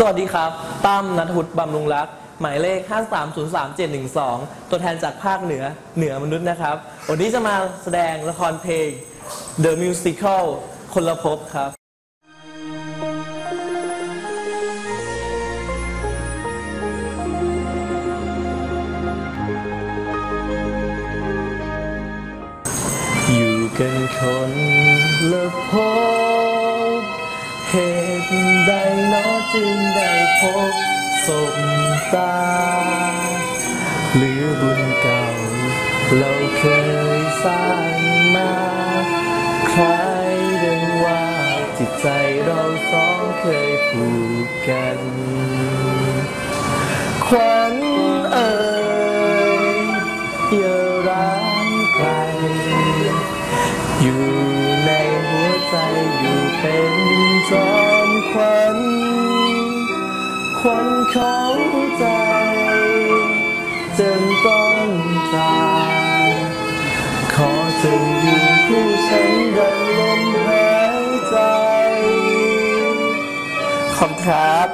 สวัสดีครับ ตั้มนัทวุฒิบำรุงรัก หมายเลข 5303712 ตัวแทนจากภาคเหนือ เหนือมนุษย์นะครับ วันนี้จะมาแสดงละครเพลง The Musical คนละภพครับอยู่กันคนละพบเหตุใดเนา หรือบุญเก่า เราเคยสร้างมาใครเดินว่าจิตใจเราสองเคยผูกกัน ขวัญเอ่ยอย่าร้างไกลอยู่ในหัวใจอยู่เป็นจอมขวัญขวัญของใจ จนต้องตายขอจงอยู่คู่ฉันดังลมหายใจ ขอบครับ